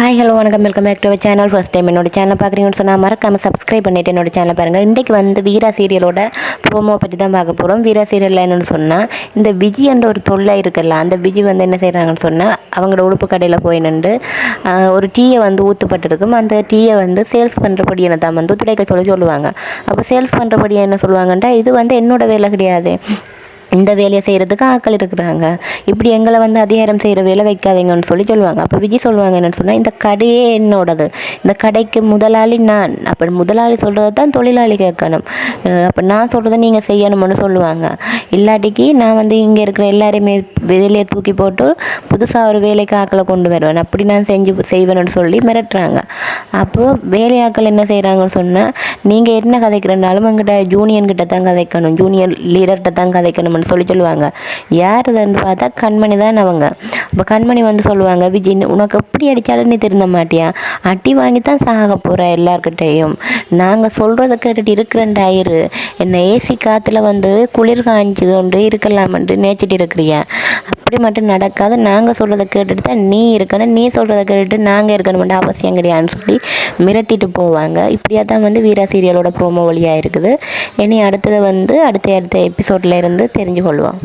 Hi hello வணக்கம். Welcome back to channel first time என்னோட channel பார்க்குறீங்கன்னு சொன்னால் மறக்காமல் சப்ஸ்கிரைப் பண்ணிவிட்டு என்னோட சேனல் பாருங்கள் இன்றைக்கு வந்து வீரா சீரியலோட ப்ரோமோ பற்றி தான் பார்க்க போகிறோம் வீரா சீரியலில் என்னென்னு சொன்னால் இந்த விஜி என்ற ஒரு தொல்லை இருக்குல்ல அந்த விஜி வந்து என்ன செய்கிறாங்கன்னு சொன்னால் அவங்களோட உடுப்பு கடையில் போய் நின்று ஒரு டீயை வந்து ஊற்றுப்பட்டிருக்கும் அந்த டீயை வந்து சேல்ஸ் பண்ணுறபடி என்ன தான் வந்து துடைக்க சொல்லி சொல்லுவாங்க. அப்போ சேல்ஸ் பண்ணுறபடி என்ன சொல்லுவாங்கன்ட்டா இது வந்து என்னோட வேலை கிடையாது. இந்த வேலையை செய்கிறதுக்கு ஆட்கள் இருக்கிறாங்க. இப்படி எங்களை வந்து அதிகாரம் செய்கிற வேலை வைக்காதீங்கன்னு சொல்லி சொல்லுவாங்க. அப்போ விஜய் சொல்லுவாங்க என்னன்னு சொன்னால் இந்த கடையே என்னோடது. இந்த கடைக்கு முதலாளி நான். அப்போ முதலாளி சொல்கிறது தான் தொழிலாளி கேட்கணும். அப்போ நான் சொல்கிறத நீங்கள் செய்யணும்னு சொல்லுவாங்க. இல்லாட்டிக்கு நான் வந்து இங்கே இருக்கிற எல்லாரையுமே வெளியே தூக்கி போட்டு புதுசாக ஒரு வேலைக்கு ஆக்களை கொண்டு வருவேன். அப்படி நான் செஞ்சு செய்வேன்னு சொல்லி மிரட்டுறாங்க. அப்போது வேலையாட்கள் என்ன செய்கிறாங்கன்னு சொன்னால் நீங்கள் என்ன கதைக்கிறனாலும் எங்கிட்ட ஜூனியன்கிட்ட தான் கதைக்கணும். ஜூனியர் லீடர்கிட்ட தான் கதைக்கணும்னு சொல்லி சொல்லுவாங்க. யார் அதுன்னு பார்த்தா கண்மணி தான் அவங்க. இப்போ கண்மணி வந்து சொல்லுவாங்க விஜய் உனக்கு எப்படி அடித்தாலும் நீ திருந்த மாட்டியா? அட்டி வாங்கி தான் சாக போகிற எல்லாருக்கிட்டேயும் நாங்கள் சொல்கிறத கேட்டுட்டு டயரு என்னை ஏசி காற்றுல வந்து குளிர் காய்ஞ்சி கொண்டு இருக்கலாமன்ட்டு நேச்சிட்டு இருக்கிறியா? அப்படி மட்டும் நடக்காது. நாங்கள் சொல்கிறத கேட்டுட்டு தான் நீ இருக்கணும் நீ சொல்கிறத கேட்டுட்டு நாங்கள் இருக்கணும்னு அவசியம் கிடையாதுன்னு சொல்லி மிரட்டிட்டு போவாங்க. இப்படியா தான் வந்து வீரா சீரியலோட ப்ரோமோ வழியாக இருக்குது. இனி அடுத்தது வந்து அடுத்த அடுத்த எபிசோட்ல இருந்து தெரிஞ்சு கொள்வோம்